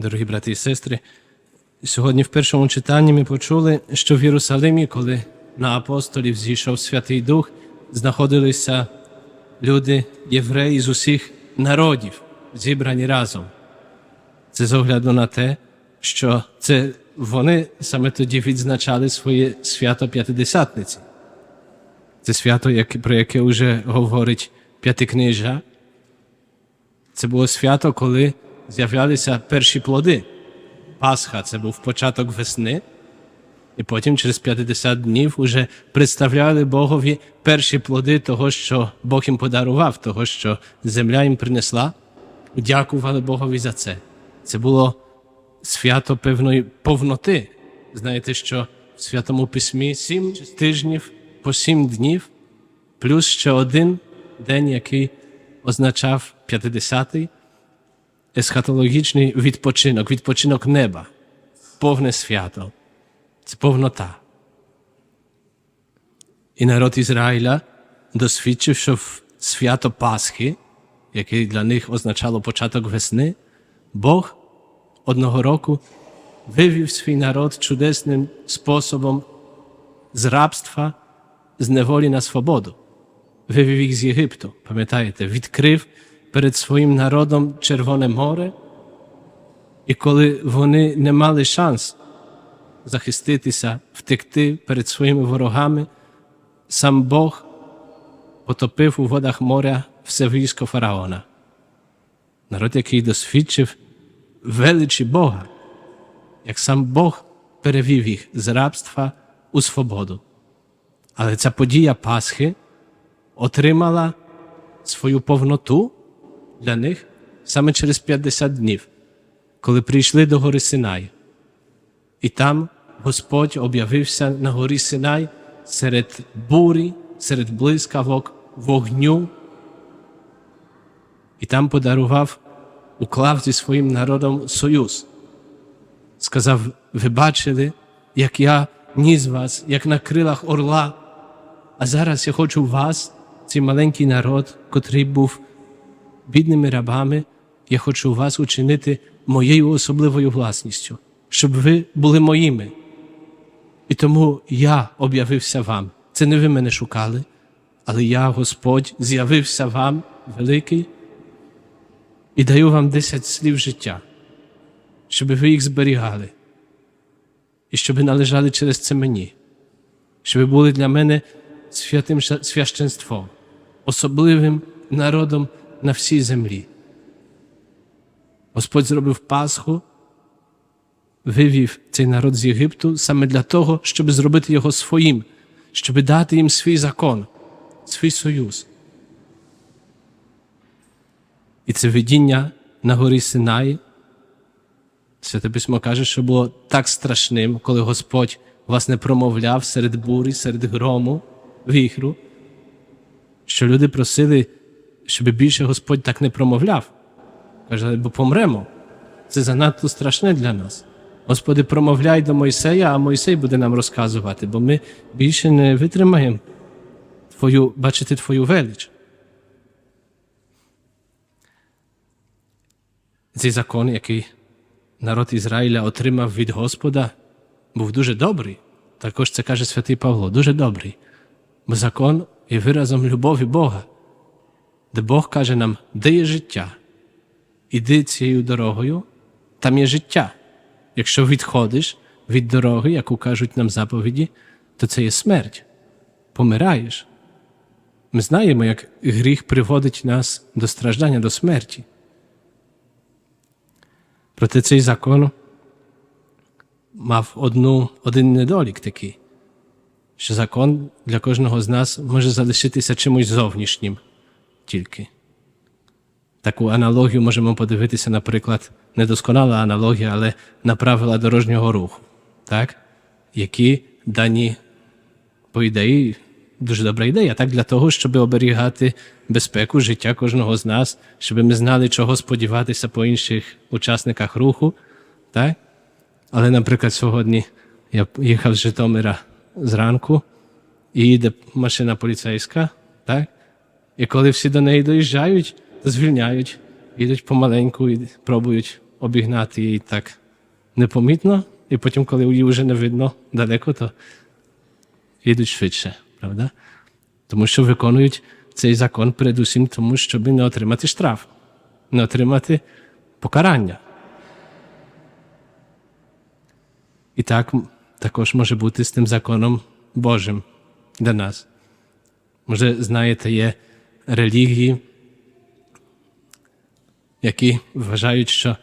Дорогі брати і сестри, сьогодні в першому читанні ми почули, що в Єрусалимі, коли на апостолів зійшов Святий Дух, знаходилися люди, євреї з усіх народів, зібрані разом. Це з огляду на те, що це вони саме тоді відзначали своє свято П'ятидесятниці. Це свято, про яке вже говорить П'ятикнижа. Це було свято, коли з'являлися перші плоди. Пасха це був початок весни, і потім через 50 днів вже представляли Богові перші плоди того, що Бог їм подарував, того, що земля їм принесла. Дякували Богові за це. Це було свято певної повноти. Знаєте, що в Святому Письмі сім тижнів по сім днів, плюс ще один день, який означав 50-й, есхатологічний відпочинок, відпочинок неба, повне свято. Це повнота. І народ Ізраїля досвідчив, що в свято Пасхи, яке для них означало початок весни, Бог одного року вивів свій народ чудесним способом з рабства, з неволі на свободу. Вивів їх з Єгипту, пам'ятаєте, відкрив перед своїм народом Червоне море, і коли вони не мали шанс захиститися, втекти перед своїми ворогами, сам Бог потопив у водах моря все військо фараона. Народ, який досвідчив величі Бога, як сам Бог перевів їх з рабства у свободу. Але ця подія Пасхи отримала свою повноту для них саме через 50 днів, коли прийшли до гори Синай. І там Господь об'явився на горі Синай серед бурі, серед блискавок, вогню. І там подарував, уклав зі своїм народом союз. Сказав: ви бачили, як я ніс вас, як на крилах орла, а зараз я хочу вас, цей маленький народ, котрий був бідними рабами, я хочу вас учинити моєю особливою власністю, щоб ви були моїми. І тому я об'явився вам. Це не ви мене шукали, але я, Господь, з'явився вам великий і даю вам десять слів життя, щоб ви їх зберігали, і щоб належали через це мені, щоб були для мене святим священством, особливим народом на всій землі. Господь зробив Пасху, вивів цей народ з Єгипту саме для того, щоб зробити його своїм, щоб дати їм свій закон, свій союз. І це видіння на горі Синаї. Святе письмо каже, що було так страшним, коли Господь власне промовляв серед бурі, серед грому, віхру, що люди просили, щоб більше Господь так не промовляв. Каже, бо помремо. Це занадто страшне для нас. Господи, промовляй до Мойсея, а Мойсей буде нам розказувати, бо ми більше не витримаємо твою, бачити Твою велич. Цей закон, який народ Ізраїля отримав від Господа, був дуже добрий. Також це каже святий Павло, дуже добрий. Бо закон є виразом любові Бога, де Бог каже нам, де є життя. Іди цією дорогою, там є життя. Якщо відходиш від дороги, яку кажуть нам заповіді, то це є смерть. Помираєш. Ми знаємо, як гріх приводить нас до страждання, до смерті. Проте цей закон мав одну, один недолік такий, що закон для кожного з нас може залишитися чимось зовнішнім тільки. Таку аналогію можемо подивитися, наприклад, недосконала аналогія, але на правила дорожнього руху, так? які дані, по ідеї, дуже добра ідея, так для того, щоб оберігати безпеку життя кожного з нас, щоб ми знали, чого сподіватися по інших учасниках руху. Так? Але, наприклад, сьогодні я їхав з Житомира зранку, і їде машина поліцейська, так? І коли всі до неї доїжджають, то звільняють, їдуть помаленьку і пробують обігнати її так непомітно, і потім, коли її вже не видно далеко, то їдуть швидше, правда? Тому що виконують цей закон передусім тому, щоб не отримати штраф, не отримати покарання. І так також може бути з тим законом Божим для нас. Може, знаєте, є релігії, які вважають, що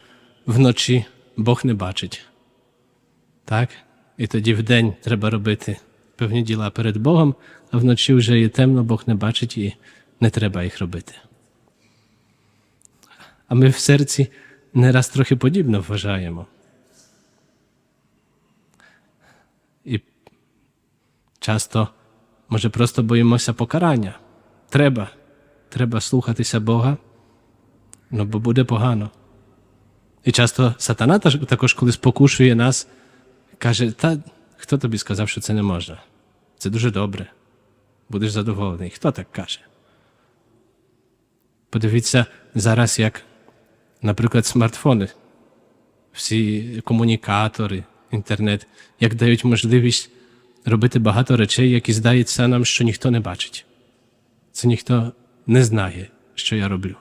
вночі Бог не бачить. Так? І тоді вдень треба робити певні діла перед Богом, а вночі вже є темно, Бог не бачить і не треба їх робити. А ми в серці не раз трохи подібно вважаємо. І часто, може, просто боїмося покарання. Треба. Треба слухатися Бога, ну бо буде погано. І часто сатана також, коли спокушує нас, каже: Та хто тобі сказав, що це не можна? Це дуже добре. Будеш задоволений. Хто так каже? Подивіться зараз, як, наприклад, смартфони, всі комунікатори, інтернет, як дають можливість робити багато речей, які здається нам, що ніхто не бачить. Це ніхто не знає, що я роблю.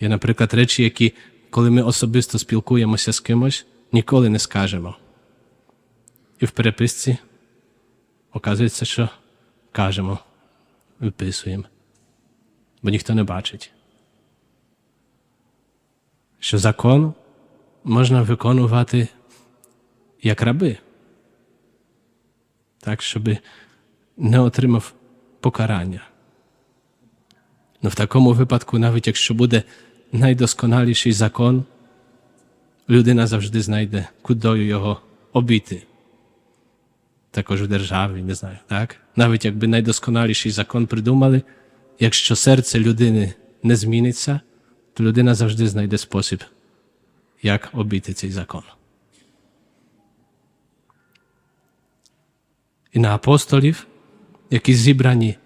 Є, наприклад, речі, які, коли ми особисто спілкуємося з кимось, ніколи не скажемо. І в переписці оказується, що кажемо, виписуємо, бо ніхто не бачить. Що закон можна виконувати як раби, так, щоб не отримав покарання. Ну, в такому випадку, навіть якщо буде найдосконаліший закон, людина завжди знайде, кудою його обійти. Також в державі, не знаю, так? Навіть якби найдосконаліший закон придумали, якщо серце людини не зміниться, то людина завжди знайде спосіб, як обійти цей закон. І на апостолів, які зібрані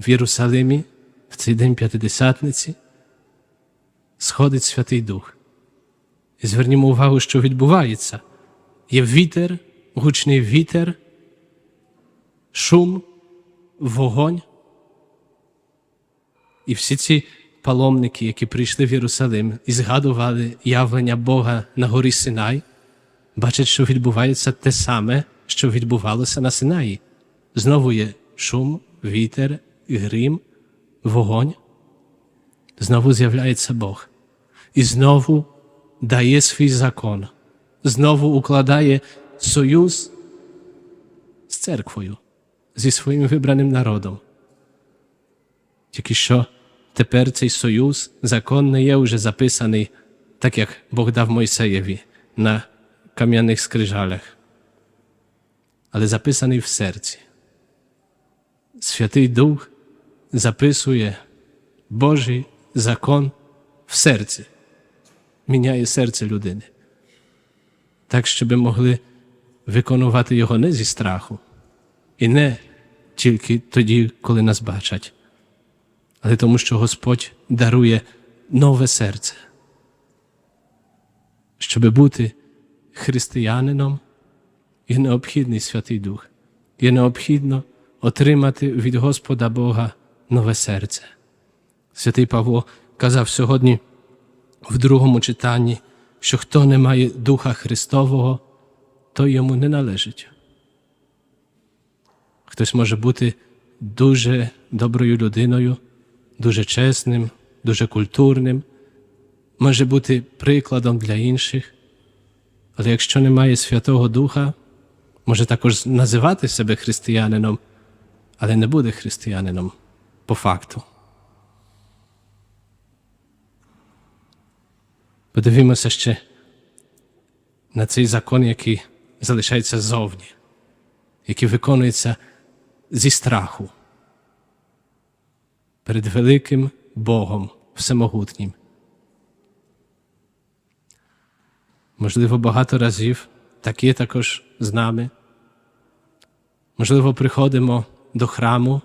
в Єрусалимі в цей день П'ятидесятниці, сходить Святий Дух. І звернімо увагу, що відбувається. Є вітер, гучний вітер, шум, вогонь. І всі ці паломники, які прийшли в Єрусалим і згадували явлення Бога на горі Синай, бачать, що відбувається те саме, що відбувалося на Синаї. Знову є шум, вітер, грім, вогонь. Знову з'являється Бог. І знову дає свій закон, знову укладає союз з церквою, зі своїм вибраним народом. Тільки що тепер цей союз, закон не є вже записаний, так як Бог дав Мойсеєві на кам'яних скрижалях, але записаний в серці. Святий Дух записує Божий закон в серці, міняє серце людини, так, щоб могли виконувати його не зі страху, і не тільки тоді, коли нас бачать, але тому, що Господь дарує нове серце, щоб бути християнином, є необхідний Святий Дух, є необхідно отримати від Господа Бога нове серце. Святий Павло казав сьогодні в другому читанні, що хто не має Духа Христового, то йому не належить. Хтось може бути дуже доброю людиною, дуже чесним, дуже культурним, може бути прикладом для інших, але якщо немає Святого Духа, може також називати себе християнином, але не буде християнином по факту. Подивімося ще на цей закон, який залишається ззовні, який виконується зі страху перед великим Богом Всемогутнім. Можливо, багато разів так є також з нами. Можливо, приходимо до храму,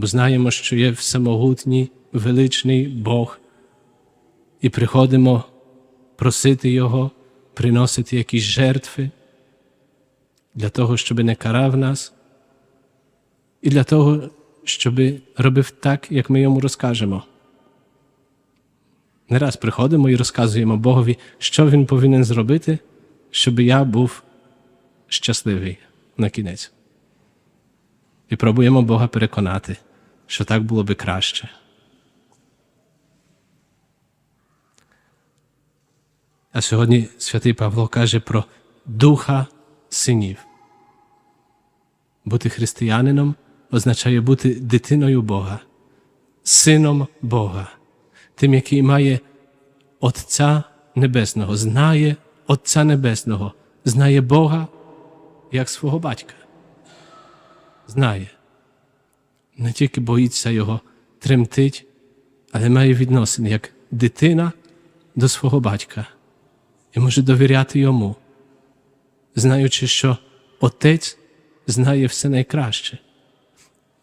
бо знаємо, що є всемогутній, величний Бог, і приходимо просити Його, приносити якісь жертви для того, щоб не карав нас, і для того, щоб робив так, як ми йому розкажемо. Не раз приходимо і розказуємо Богові, що він повинен зробити, щоб я був щасливий на кінець. І пробуємо Бога переконати, що так було би краще. А сьогодні святий Павло каже про духа синів. Бути християнином означає бути дитиною Бога, сином Бога, тим, який має Отця Небесного, знає Отця Небесного, знає Бога як свого батька. Знає. Не тільки боїться Його, тремтить, але має відносини як дитина до свого батька і може довіряти йому, знаючи, що Отець знає все найкраще.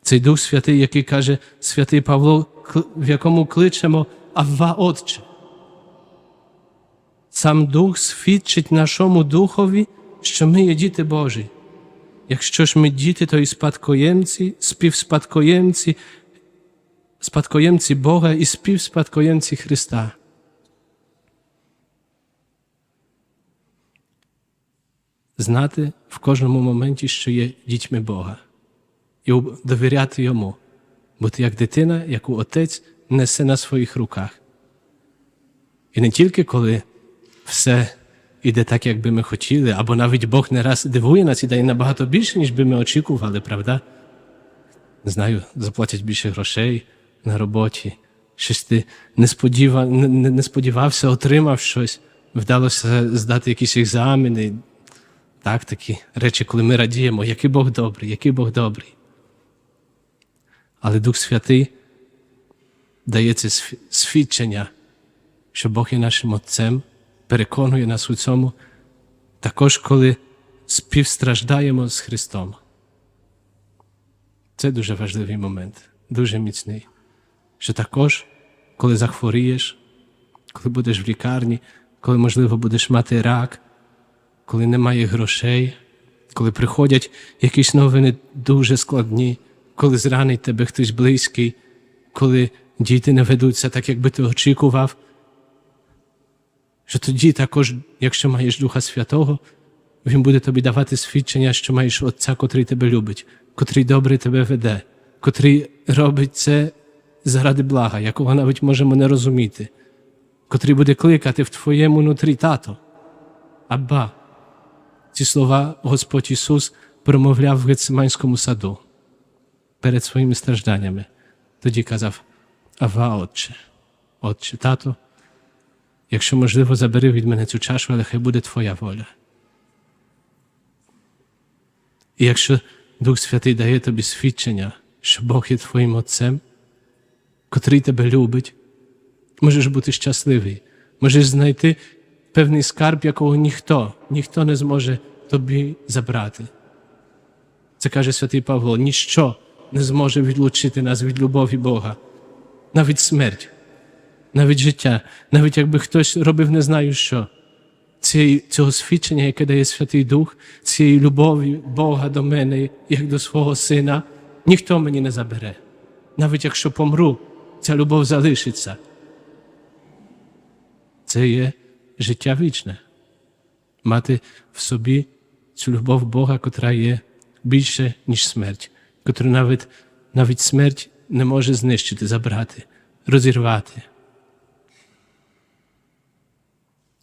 Цей Дух Святий, який каже святий Павло, в якому кличемо Авва Отче. Сам Дух свідчить нашому Духові, що ми є діти Божі. Якщо ж ми діти, то і спадкоємці, співспадкоємці, спадкоємці Бога і співспадкоємці Христа. Знати в кожному моменті, що є дітьми Бога, і довіряти Йому, бути як дитина, яку Отець несе на своїх руках. І не тільки коли все іде так, як би ми хотіли, або навіть Бог не раз дивує нас і дає набагато більше, ніж би ми очікували, правда? Не знаю, заплатять більше грошей на роботі, щось ти не, сподіва, не, не сподівався, отримав щось, вдалося здати якісь екзамени. Так, такі речі, коли ми радіємо, який Бог добрий, який Бог добрий. Але Дух Святий дає це свідчення, що Бог є нашим Отцем, переконує нас у цьому, також коли співстраждаємо з Христом. Це дуже важливий момент, дуже міцний. Що також, коли захворієш, коли будеш в лікарні, коли, можливо, будеш мати рак, коли немає грошей, коли приходять якісь новини дуже складні, коли зранить тебе хтось близький, коли діти не ведуться так, як би ти очікував, що тоді також, якщо маєш Духа Святого, Він буде тобі давати свідчення, що маєш Отця, котрий тебе любить, котрий добре тебе веде, котрий робить це заради блага, якого навіть можемо не розуміти, котрий буде кликати в твоєму нутрі тато. Абба. Ці слова Господь Ісус промовляв в Гециманському саду перед своїми стражданнями. Тоді казав: Ава, Отче, Отче, тато, якщо можливо, забери від мене цю чашу, але хай буде Твоя воля. І якщо Дух Святий дає тобі свідчення, що Бог є Твоїм Отцем, котрий тебе любить, можеш бути щасливий, можеш знайти певний скарб, якого ніхто, ніхто не зможе тобі забрати. Це каже святий Павло: ніщо не зможе відлучити нас від любові Бога, навіть смерть, навіть життя, навіть якби хтось робив не знаю що. Цього свідчення, яке дає Святий Дух, цієї любові Бога до мене, як до свого сина, ніхто мені не забере. Навіть якщо помру, ця любов залишиться. Це є життя вічне, мати в собі цю любов Бога, котра є більше, ніж смерть, котру навіть, навіть смерть не може знищити, забрати, розірвати.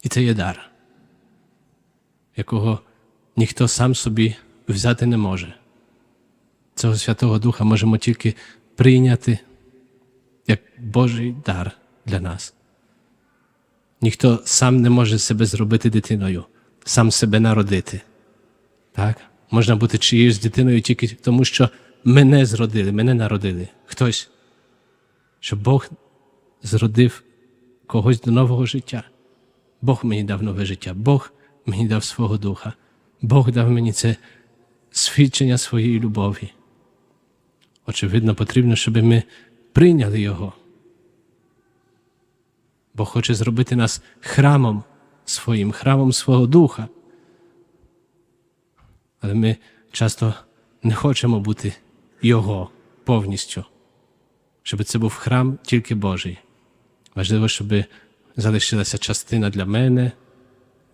І це є дар, якого ніхто сам собі взяти не може. Цього Святого Духа можемо тільки прийняти як Божий дар для нас. Ніхто сам не може себе зробити дитиною, сам себе народити. Так? Можна бути чиєюсь дитиною тільки тому, що мене зродили, мене народили. Хтось, що Бог зродив когось до нового життя. Бог мені дав нове життя, Бог мені дав свого духа, Бог дав мені це свідчення своєї любові. Очевидно, потрібно, щоб ми прийняли Його. Бог хоче зробити нас храмом своїм, храмом свого духа. Але ми часто не хочемо бути Його повністю, щоб це був храм тільки Божий. Важливо, щоб залишилася частина для мене,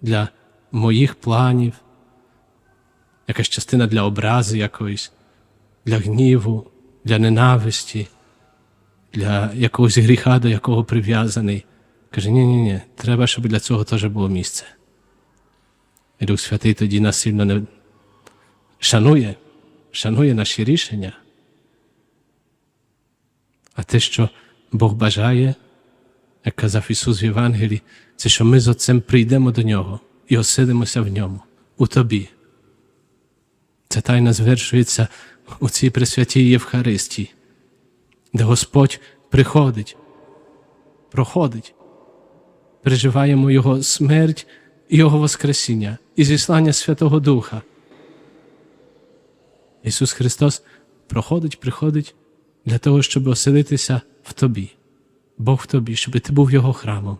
для моїх планів, якась частина для образи якоїсь, для гніву, для ненависті, для якогось гріха, до якого прив'язаний. Каже, ні, ні, ні, треба, щоб для цього теж було місце. І Дух Святий тоді нас сильно не шанує, шанує наші рішення. А те, що Бог бажає, як казав Ісус в Євангелії, це що ми з Отцем прийдемо до Нього і оселимося в ньому, у тобі. Ця тайна звершується у цій пресвятій Євхаристії, де Господь приходить, проходить, переживаємо Його смерть і Його Воскресіння, і зіслання Святого Духа. Ісус Христос проходить, приходить для того, щоб оселитися в тобі, Бог в тобі, щоб ти був Його храмом,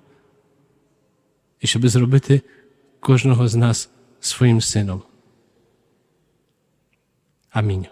і щоб зробити кожного з нас своїм сином. Амінь.